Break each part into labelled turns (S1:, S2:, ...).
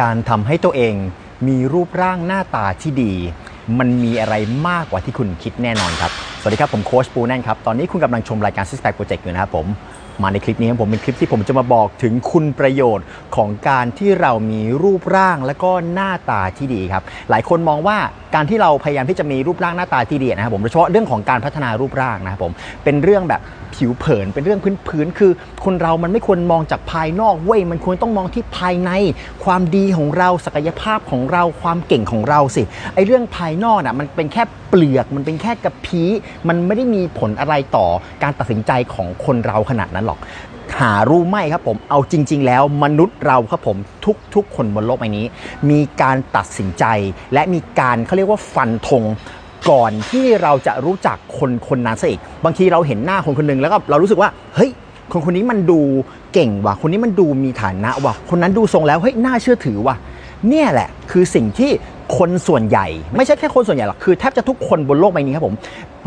S1: การทำให้ตัวเองมีรูปร่างหน้าตาที่ดี มันมีอะไรมากกว่าที่คุณคิดแน่นอนครับ สวัสดีครับ ผมโค้ชปูแน่นครับ ตอนนี้คุณกำลังชมรายการ Six Pack Project อยู่นะครับผม มาในคลิปนี้ผมเป็นคลิปที่ผมจะมาบอกถึงคุณประโยชน์ของการที่เรามีรูปร่างและก็หน้าตาที่ดีครับ หลายคนมองว่าการที่เราพยายามที่จะมีรูปร่างหน้าตาที่ดีนะครับผมโดยเฉพาะเรื่องของการพัฒนารูปร่างนะครับผมเป็นเรื่องแบบผิวเผินเป็นเรื่องพื้นๆคือ คนเรามันไม่ควรมองจากภายนอกเว้ยมันควรต้องมองที่ภายใน ความดีของเราศักยภาพของเราความเก่งของเราสิไอเรื่องภายนอกน่ะมันเป็นแค่เปลือกมันเป็นแค่กระพี้มันไม่ได้มีผลอะไรต่อการตัดสินใจของคนเราขนาดนั้นหรอก หารู้ไหมครับผม เอาจริง ๆ แล้วมนุษย์เราครับผมทุกๆ คนบนโลกใบนี้ มีการตัดสินใจ และมีการเขาเรียกว่าฟันธงก่อนที่เราจะรู้จักคนคนนั้นซะอีก บางทีเราเห็นหน้าคนคนหนึงแล้วก็เรารู้สึกว่าเฮ้ยคนคนนี้มันดูเก่งว่ะ คนนี้มันดูมีฐานะว่ะ คนนั้นดูทรงแล้วเฮ้ยน่าเชื่อถือว่ะ เนี่ยแหละคือสิ่งที่ คนส่วนใหญ่ ไม่ใช่แค่คนส่วนใหญ่หรอกคือแทบจะทุกคนบนโลกใบนี้ครับผม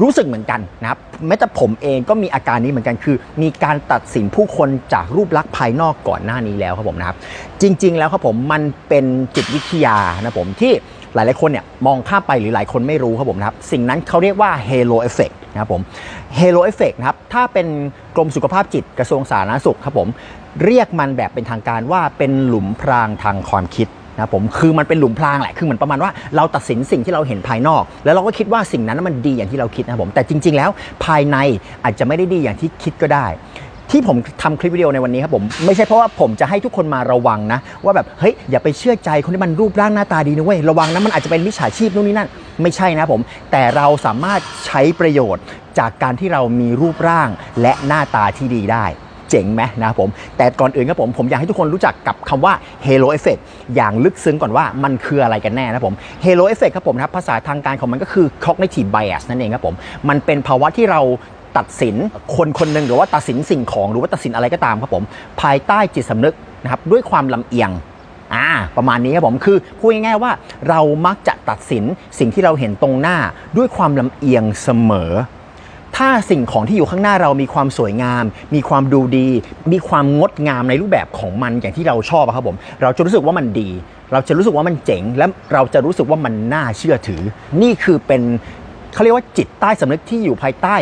S1: รู้สึกเหมือนกันนะครับแม้แต่ผมเองก็มีอาการนี้เหมือนกันคือ มีการตัดสินผู้คนจากรูปลักษณ์ภายนอกก่อนหน้านี้แล้วครับผมนะครับ จริง ๆ แล้วครับผมมันเป็นจิตวิทยานะผมที่หลาย ๆ คนเนี่ยมองข้ามไปหรือหลายคนไม่รู้ครับผมนะครับ สิ่งนั้นเขาเรียกว่า halo effect นะครับผม halo effect นะครับ ถ้าเป็นกรมสุขภาพจิตกระทรวงสาธารณสุขครับผม เรียกมันแบบเป็นทางการว่าเป็นหลุมพรางทางความคิด นะผมคือมันเป็นหลุมพรางแหละคือเหมือนประมาณว่าเราตัดสินสิ่งที่เราเห็นภายนอก แล้วเราก็คิดว่าสิ่งนั้นมันดีอย่างที่เราคิดนะผมแต่จริง ๆ แล้วภายในอาจจะไม่ได้ดีอย่างที่คิดก็ได้ ที่ผมทำคลิปวิดีโอในวันนี้ครับผมไม่ใช่เพราะว่าผมจะให้ทุกคนมาระวังนะ ว่าแบบเฮ้ยอย่าไปเชื่อใจคนที่มันรูปร่างหน้าตาดีนะเว้ยระวังนะมันอาจจะเป็นมิจฉาชีพนู่นนี่นั่นไม่ใช่นะผม แต่เราสามารถใช้ประโยชน์จากการที่เรามีรูปร่างและหน้าตาที่ดีได้ เจ๋งไหมนะครับผม แต่ก่อนอื่นครับผม ผมอยากให้ทุกคนรู้จักกับคำว่า Halo Effect อย่างลึกซึ้งก่อนว่ามันคืออะไรกันแน่นะครับผม Halo Effect ครับผมนะครับภาษาทางการของมันก็คือ cognitive bias นั่นเองครับผม มันเป็นภาวะที่เราตัดสินคนคนหนึ่งหรือว่าตัดสินสิ่งของหรือว่าตัดสินอะไรก็ตามครับผม ภายใต้จิตสำนึกนะครับด้วยความลำเอียงอ่าประมาณนี้ครับผมคือพูดง่ายๆว่าเรามักจะตัดสินสิ่งที่เราเห็นตรงหน้าด้วยความลำเอียงเสมอ ถ้าสิ่งของที่อยู่ข้างหน้าเรามีความสวยงาม มีความดูดี มีความงดงามในรูปแบบของมันอย่างที่เราชอบอะครับผม เราจะรู้สึกว่ามันดี เราจะรู้สึกว่ามันเจ๋ง และเราจะรู้สึกว่ามันน่าเชื่อถือ นี่คือเป็นเขาเรียกว่าจิตใต้สำนึกที่อยู่ภายใต้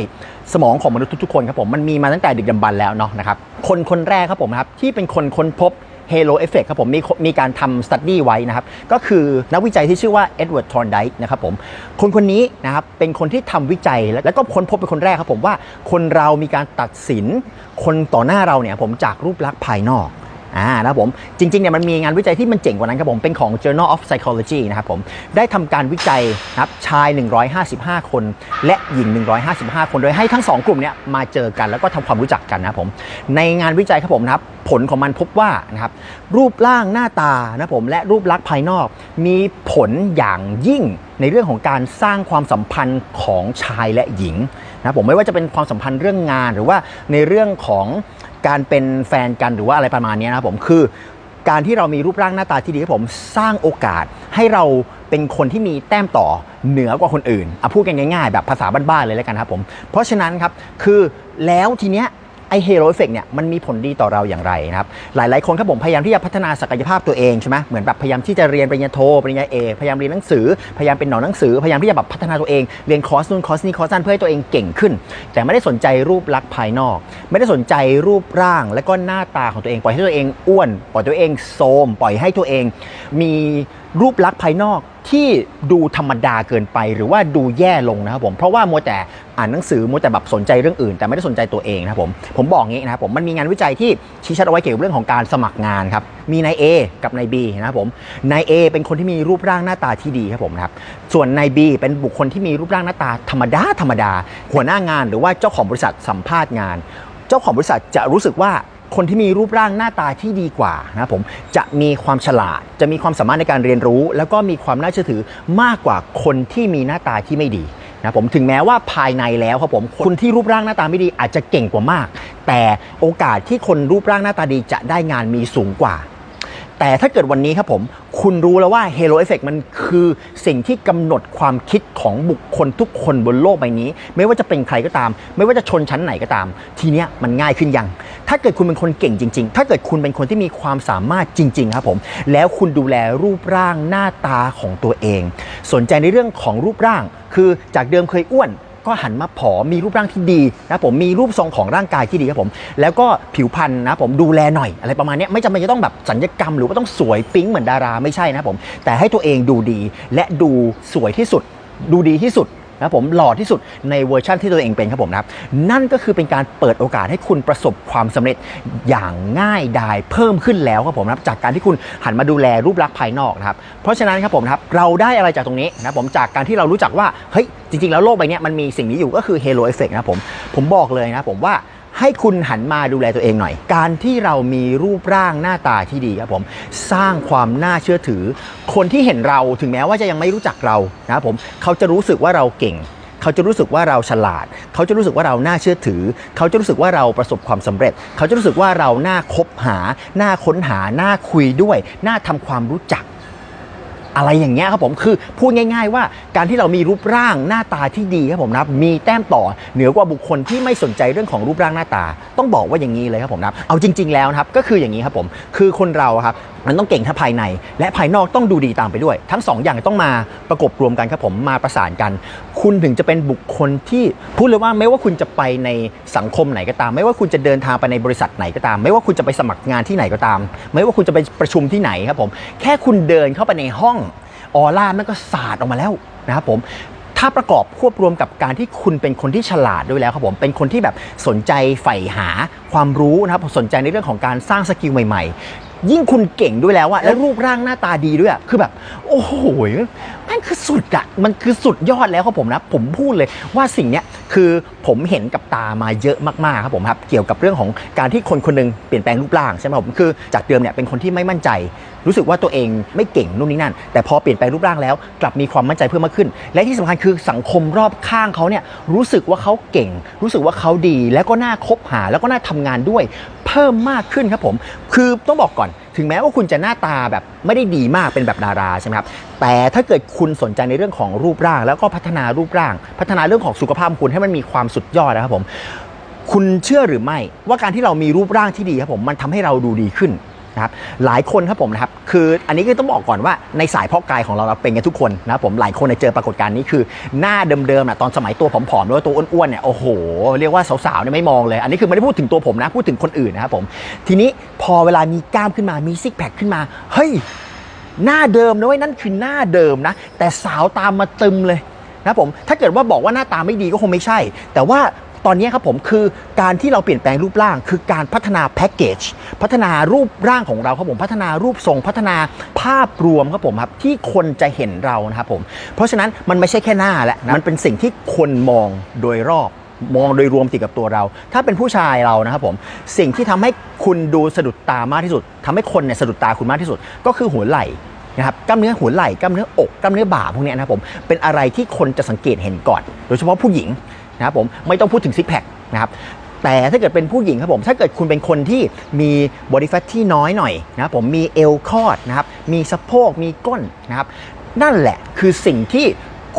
S1: สมองของมนุษย์ทุกๆคนครับผมมันมีมาตั้งแต่ดึกดำบรรพ์แล้วเนาะนะครับคนคนแรกครับผมครับที่เป็นคนค้นพบ Halo Effect ครับผมมีมีการทำสตัดดี้ไว้นะครับก็คือนักวิจัยที่ชื่อว่าเอ็ดเวิร์ดทอร์นไดนะครับผมคนคนนี้นะครับเป็นคนที่ทำวิจัยแล้วแล้วก็ค้นพบเป็นคนแรกครับผมว่าคนเรามีการตัดสินคนต่อหน้าเราเนี่ยผมจากรูปลักษณ์ภายนอก อ่านะครับผมจริงๆเนี่ยมันมีงานวิจัยที่มันเจ๋งกว่านั้นครับผม เป็นของ Journal of Psychology นะครับผม ได้ทำการวิจัยนะครับชาย 155 คน และหญิง 155 คน โดยให้ทั้งสองกลุ่มเนี่ยมาเจอกันแล้วก็ทำความรู้จักกันนะครับผม ในงานวิจัยครับผมนะครับผลของมันพบว่านะครับรูปร่างหน้าตานะผมและรูปลักษณ์ภายนอก มีผลอย่างยิ่งในเรื่องของการสร้างความสัมพันธ์ของชายและหญิงนะผมไม่ว่าจะเป็นความสัมพันธ์เรื่องงานหรือว่าในเรื่องของ การเป็นแฟนกันหรือว่าอะไรประมาณนี้นะครับผมคือการที่เรามีรูปร่างหน้าตาที่ดีครับผมสร้างโอกาสให้เราเป็นคนที่มีแต้มต่อเหนือกว่าคนอื่นเอาพูดกันง่ายๆ แบบภาษาบ้านๆเลยแล้วกันครับผม เพราะฉะนั้นครับคือแล้วทีเนี้ย ไอเฮโรเอฟเฟกเนี่ยมันมีผลดีต่อเราอย่างไรนะครับหลายๆคนครับผมพยายามที่จะพัฒนาศักยภาพตัวเองใช่ไหมเหมือนแบบพยายามที่จะเรียนปริญญาโทปริญญาเอกพยายามเรียนหนังสือพยายามเป็นหนอนหนังสือพยายามที่จะแบบพัฒนาตัวเองเรียนคอร์สนู่นคอร์สนี่คอร์สนั่นเพื่อให้ตัวเองเก่งขึ้น แต่ไม่ได้สนใจรูปลักษณ์ภายนอก ไม่ได้สนใจรูปร่าง และก็หน้าตาของตัวเองปล่อยให้ตัวเองอ้วน ปล่อยตัวเองโทมปล่อยให้ตัวเอง มีรูปลักษณ์ภายนอกที่ดูธรรมดาเกินไป หรือว่าดูแย่ลงนะครับผมเพราะว่ามัวแต่ อ่านหนังสือมัวแต่แบบสนใจเรื่องอื่น แต่ไม่ได้สนใจตัวเองนะครับผมผมบอกงี้นะครับผมมันมีงานวิจัยที่ชี้ชัดเอาไว้เกี่ยวกับเรื่องของการสมัครงานครับมีนาย A กับนาย B นะครับผมนาย A เป็นคนที่มีรูปร่างหน้าตาที่ดีครับผมนะครับส่วนนาย B เป็นบุคคลที่มีรูปร่างหน้าตาธรรมดาธรรมดา หัวหน้างานหรือว่าเจ้าของบริษัทสัมภาษณ์งาน เจ้าของบริษัทจะรู้สึกว่าคนที่มีรูปร่างหน้าตาที่ดีกว่านะครับผมจะมีความฉลาด จะมีความสามารถในการเรียนรู้ แล้วก็มีความน่าเชื่อถือมากกว่าคนที่มีหน้าตาที่ไม่ดี นะผมถึงแม้ว่าภายในแล้วครับผมคนที่รูปร่างหน้าตาไม่ดีอาจจะเก่งกว่ามาก แต่โอกาสที่คนรูปร่างหน้าตาดีจะได้งานมีสูงกว่า แต่ถ้าเกิดวันนี้ครับผม คุณรู้แล้วว่า Halo Effect มันคือสิ่งที่กำหนดความคิดของบุคคลทุกคนบนโลกใบนี้ ไม่ว่าจะเป็นใครก็ตาม ไม่ว่าจะชนชั้นไหนก็ตาม ทีเนี้ยมันง่ายขึ้นยัง ถ้าเกิดคุณเป็นคนเก่งจริง ๆ ถ้าเกิดคุณเป็นคนที่มีความสามารถจริง ๆ ครับผม แล้วคุณดูแลรูปร่างหน้าตาของตัวเอง สนใจในเรื่องของรูปร่าง คือจากเดิมเคยอ้วน ก็หันมาผอมมีรูปร่างที่ดีนะผมมีรูปทรงของร่างกายที่ดีครับผมแล้วก็ผิวพรรณนะผมดูแลหน่อยอะไรประมาณนี้ไม่จำเป็นจะต้องแบบสัญญกรรม หรือว่าต้องสวยปิ๊งเหมือนดาราไม่ใช่นะผมแต่ให้ตัวเองดูดีและดูสวยที่สุดดูดีที่สุด นะผมหล่อที่สุดในเวอร์ชั่นที่ตัวเองเป็นครับผมนะนั่นก็คือเป็นการเปิดโอกาสให้คุณประสบความสำเร็จอย่างง่ายดายเพิ่มขึ้นแล้วครับผมนะจากการที่คุณหันมาดูแลรูปลักษณ์ภายนอกนะครับเพราะฉะนั้นครับผมนะครับเราได้อะไรจากตรงนี้นะครับผมจากการที่เรารู้จักว่าเฮ้ยจริงๆ แล้วโลกใบนี้มันมีสิ่งนี้อยู่ก็คือเฮโลเอฟเฟกต์นะผมผมบอกเลยนะผมว่า ให้คุณหันมาดูแลตัวเองหน่อย การที่เรามีรูปร่างหน้าตาที่ดีครับผม สร้างความน่าเชื่อถือ คนที่เห็นเราถึงแม้ว่าจะยังไม่รู้จักเรานะครับผมเขาจะรู้สึกว่าเราเก่งเขาจะรู้สึกว่าเราฉลาด เขาจะรู้สึกว่าเราน่าเชื่อถือ เขาจะรู้สึกว่าเราประสบความสำเร็จ เขาจะรู้สึกว่าเราน่าคบหา น่าค้นหา น่าคุยด้วย น่าทำความรู้จัก อะไรอย่างเงี้ยครับผมคือพูดง่าย ๆ ว่าการที่เรามีรูปร่างหน้าตาที่ดีครับผมนับมีแต้มต่อเหนือกว่าบุคคลที่ไม่สนใจเรื่องของรูปร่างหน้าตา ต้องบอกว่าอย่างนี้เลยครับผมนับเอาจริง ๆแล้วนะครับก็คืออย่างนี้ครับผมคือคนเราครับมันต้องเก่งทั้งภายใน และภายนอกต้องดูดีตามไปด้วย ทั้งสองอย่างต้องมาประกบรวมกันครับผมมาประสานกัน คุณถึงจะเป็นบุคคลที่พูดเลยว่าไม่ว่าคุณจะไปในสังคมไหนก็ตาม ไม่ว่าคุณจะเดินทางไปในบริษัทไหนก็ตาม ไม่ว่าคุณจะไปสมัครงานที่ไหนก็ตาม ไม่ว่าคุณจะไปประชุมที่ไหนครับผม แค่คุณเดินเข้าไปในห้องออร่ามันก็สาดออกมาแล้วนะครับผมถ้าประกอบควบรวมกับการที่คุณเป็นคนที่ฉลาดด้วยแล้วครับผมเป็นคนที่แบบสนใจใฝ่หาความรู้นะครับสนใจในเรื่องของการสร้างสกิลใหม่ๆ ยิ่งคุณเก่งด้วยแล้วอะแล้วรูปร่างหน้าตาดีด้วยอะคือแบบ โอ้โหมันคือสุดอะมันคือสุดยอดแล้วครับผมนะผมพูดเลยว่าสิ่งเนี้ยคือผมเห็นกับตามาเยอะมากๆครับผมครับเกี่ยวกับเรื่องของการที่คนคนหนึงเปลี่ยนแปลงรูปร่างใช่ไหมครับผมคือจากเดิมเนี่ยเป็นคนที่ไม่มั่นใจ รู้สึกว่าตัวเองไม่เก่งนู่นนี่นั่น แต่พอเปลี่ยนแปลงรูปร่างแล้ว กลับมีความมั่นใจเพิ่มมากขึ้น และที่สำคัญคือสังคมรอบข้างเขาเนี่ยรู้สึกว่าเขาเก่ง รู้สึกว่าเขาดี แล้วก็น่าคบหาแล้วก็น่าทำงานด้วย เพิ่มมากขึ้นครับผม คือต้องบอกก่อน ถึงแม้ว่าคุณจะหน้าตาแบบไม่ได้ดีมากเป็นแบบดาราใช่ไหมครับ แต่ถ้าเกิดคุณสนใจในเรื่องของรูปร่าง แล้วก็พัฒนารูปร่าง พัฒนาเรื่องของสุขภาพคุณให้มันมีความสุดยอดนะครับผม คุณเชื่อหรือไม่ว่าการที่เรามีรูปร่างที่ดีครับผม มันทำให้เราดูดีขึ้น นะครับหลายคนครับผมนะครับคืออันนี้ก็ต้องบอกก่อนว่าในสายเพาะกายของเราเราเป็นกันทุกคนนะครับผมหลายคนเนี่ยเจอปรากฏการณ์นี้คือหน้าเดิมๆนะตอนสมัยตัวผอมๆหรือว่าตัวอ้วนๆเนี่ยโอ้โหเรียกว่าสาวๆเนี่ยไม่มองเลย อันนี้คือไม่ได้พูดถึงตัวผมนะพูดถึงคนอื่นนะครับผมทีนี้พอเวลามีกล้ามขึ้นมามีซิกแพคขึ้นมาเฮ้ยหน้าเดิมนะเว้ยนั่นคือหน้าเดิมนะ แต่สาวตามมาตึมเลยนะผมถ้าเกิดว่าบอกว่าหน้าตาไม่ดีก็คงไม่ใช่ แต่ว่า ตอนนี้ครับผมคือการที่เราเปลี่ยนแปลงรูปร่าง คือการพัฒนาแพ็กเกจพัฒนารูปร่างของเราครับผมพัฒนารูปทรงพัฒนาภาพรวมครับผมครับที่คนจะเห็นเรานะครับผมเพราะฉะนั้นมันไม่ใช่แค่หน้าแหละมันเป็นสิ่งที่คนมองโดยรอบมองโดยรวมติดกับตัวเรา ถ้าเป็นผู้ชายเรานะครับผม สิ่งที่ทำให้คุณดูสะดุดตามากที่สุดทำให้คนเนี่ยสะดุดตาคุณมากที่สุด ก็คือหัวไหล่นะครับ กล้ามเนื้อหัวไหล่ กล้ามเนื้ออก กล้ามเนื้อบ่าพวกนี้นะครับผม เป็นอะไรที่คนจะสังเกตเห็นก่อน โดยเฉพาะผู้หญิง นะครับผมไม่ต้องพูดถึงซิกแพคนะครับแต่ถ้าเกิดเป็นผู้หญิงครับผมถ้าเกิดคุณเป็นคนที่มีบอดี้แฟทที่น้อยหน่อยนะครับผมมีเอวคอดนะครับมีสะโพกมีก้นนะครับนั่นแหละคือสิ่งที่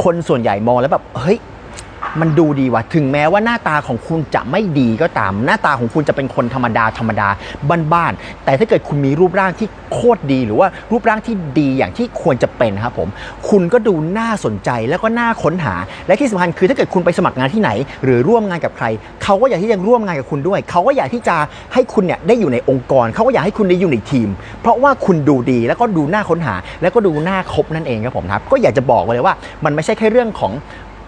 S1: คนส่วนใหญ่มองแล้วแบบเฮ้ย มันดูดีว่ะถึงแม้ว่าหน้าตาของคุณจะไม่ดีก็ตาม หน้าตาของคุณจะเป็นคนธรรมดาธรรมดาบ้านๆแต่ถ้าเกิดคุณมีรูปร่างที่โคตรดี หรือว่ารูปร่างที่ดีอย่างที่ควรจะเป็นครับผม คุณก็ดูน่าสนใจแล้วก็น่าค้นหา และที่สำคัญคือถ้าเกิดคุณไปสมัครงานที่ไหน หรือร่วมงานกับใคร เขาก็อยากที่จะร่วมงานกับคุณด้วย เขาก็อยากที่จะให้คุณเนี่ยได้อยู่ในองค์กร เขาก็อยากให้คุณได้อยู่ในทีม เพราะว่าคุณดูดีแล้วก็ดูน่าค้นหา แล้วก็ดูน่าคบนั่นเองครับผมครับก็อยากจะบอกเลยว่ามันไม่ใช่แค่เรื่องของ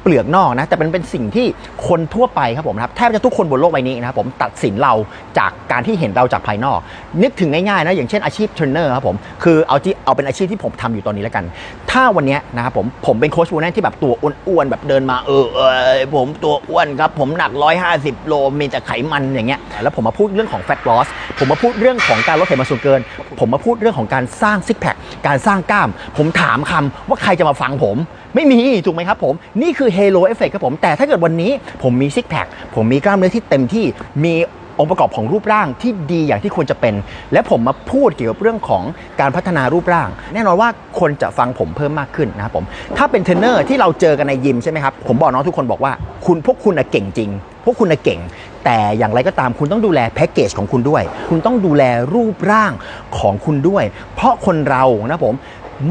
S1: เปลือกนอกนะแต่มันเป็นสิ่งที่คนทั่วไปครับผมครับแทบจะทุกคนบนโลกใบนี้นะครับผมตัดสินเราจากการที่เห็นเราจากภายนอก นึกถึงง่ายๆนะอย่างเช่นอาชีพเทรนเนอร์ครับผมคือเอาที่เอาเป็นอาชีพที่ผมทำอยู่ตอนนี้แล้วกัน ถ้าวันนี้นะครับผมผมเป็นโค้ชบูแนนที่แบบตัวอ้วนๆแบบเดินมาเออเออผมตัวอ้วนครับผมหนัก 150 โลมีแต่ไขมันอย่างเงี้ยแล้วผมมาพูดเรื่องของ fat loss ผมมาพูดเรื่องของการลดไขมันส่วนเกิน ผมมาพูดเรื่องของการสร้างซิกแพคการสร้างกล้าม ผมถามคำว่าใครจะมาฟังผม ไม่มีถูกไหมครับผม นี่คือ Halo Effect ครับผม แต่ถ้าเกิดวันนี้ผมมีซิกแพคผมมีกล้ามเนื้อที่เต็มที่มีองค์ประกอบของรูปร่างที่ดีอย่างที่ควรจะเป็น และผมมาพูดเกี่ยวกับเรื่องของการพัฒนารูปร่าง แน่นอนว่าคนจะฟังผมเพิ่มมากขึ้นนะครับผมถ้าเป็นเทรนเนอร์ที่เราเจอกันในยิมใช่ไหมครับผมบอกน้องทุกคนบอกว่าคุณพวกคุณน่ะเก่งจริง พวกคุณน่ะเก่ง แต่อย่างไรก็ตามคุณต้องดูแลแพ็กเกจของคุณด้วย คุณต้องดูแลรูปร่างของคุณด้วย เพราะคนเรานะผม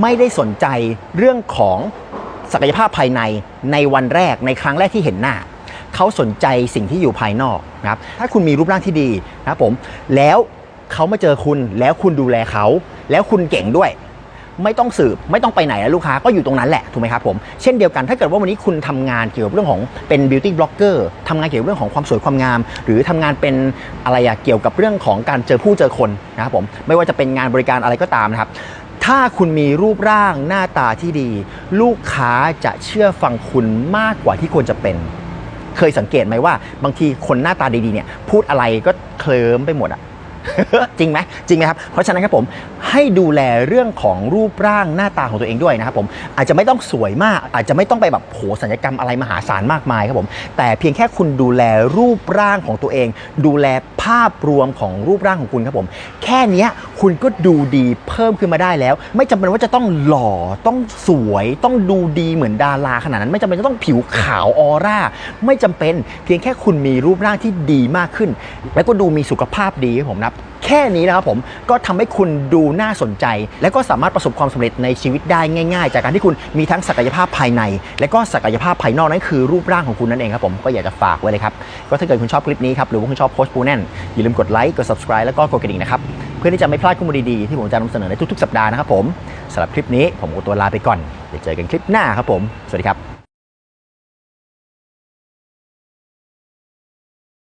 S1: ไม่ได้สนใจเรื่องของ ศักยภาพภายในในวันแรกในครั้งแรกที่เห็นหน้า เขาสนใจสิ่งที่อยู่ภายนอกนะครับถ้าคุณมีรูปร่างที่ดีนะครับผมแล้วเขามาเจอคุณแล้วคุณดูแลเขา แล้วคุณเก่งด้วย ไม่ต้องสืบไม่ต้องไปไหนแล้วลูกค้าก็อยู่ตรงนั้นแหละถูกไหมครับผมเช่นเดียวกันถ้าเกิดว่าวันนี้คุณทำงานเกี่ยวกับเรื่องของเป็น beauty blogger ทำงานเกี่ยวกับเรื่องของความสวยความงาม หรือทำงานเป็นอะไรอะเกี่ยวกับเรื่องของการเจอผู้เจอคนนะครับผมไม่ว่าจะเป็นงานบริการอะไรก็ตามนะครับ ถ้าคุณมีรูปร่างหน้าตาที่ดี ลูกค้าจะเชื่อฟังคุณมากกว่าที่ควรจะเป็น เคยสังเกตไหมว่า บางทีคนหน้าตาดีๆเนี่ยพูดอะไรก็เคลิ้มไปหมดอะ จริงไหมจริงไหมครับ เพราะฉะนั้นครับผมให้ดูแลเรื่องของรูปร่างหน้าตาของตัวเองด้วยนะครับผมอาจจะไม่ต้องสวยมาก อาจจะไม่ต้องไปแบบโหสัญญกรรมอะไรมหาศาลมากมายครับผมแต่เพียงแค่คุณดูแลรูปร่างของตัวเอง ดูแลภาพรวมของรูปร่างของคุณครับผม แค่นี้คุณก็ดูดีเพิ่มขึ้นมาได้แล้ว ไม่จำเป็นว่าจะต้องหล่อต้องสวยต้องดูดีเหมือนดาราขนาดนั้น ไม่จำเป็นจะต้องผิวขาวออร่าไม่จำเป็นเพียงแค่คุณมีรูปร่างที่ดีมากขึ้น แล้วก็ดูมีสุขภาพดีครับผมนะ แค่นี้นะครับผมก็ทำให้คุณดูน่าสนใจ และก็สามารถประสบความสำเร็จในชีวิตได้ง่าย ๆ จากการที่คุณมีทั้งศักยภาพภายใน และก็ศักยภาพภายนอกนั่นคือรูปร่างของคุณนั่นเองครับผมก็อยากจะฝากไว้เลยครับก็ถ้าเกิดคุณชอบคลิปนี้ครับหรือว่าคุณชอบโค้ชปูแน่นอย่าลืมกดไลค์กด subscribe แล้วก็กดกระดิ่งนะครับเพื่อที่จะไม่พลาดข้อมูลดีๆที่ผมจะนำเสนอในทุกๆสัปดาห์นะครับผมสำหรับคลิปนี้ผมขอตัวลาไปก่อนเดี๋ยวเจอกันคลิปหน้าครับผมสวัสดีครับ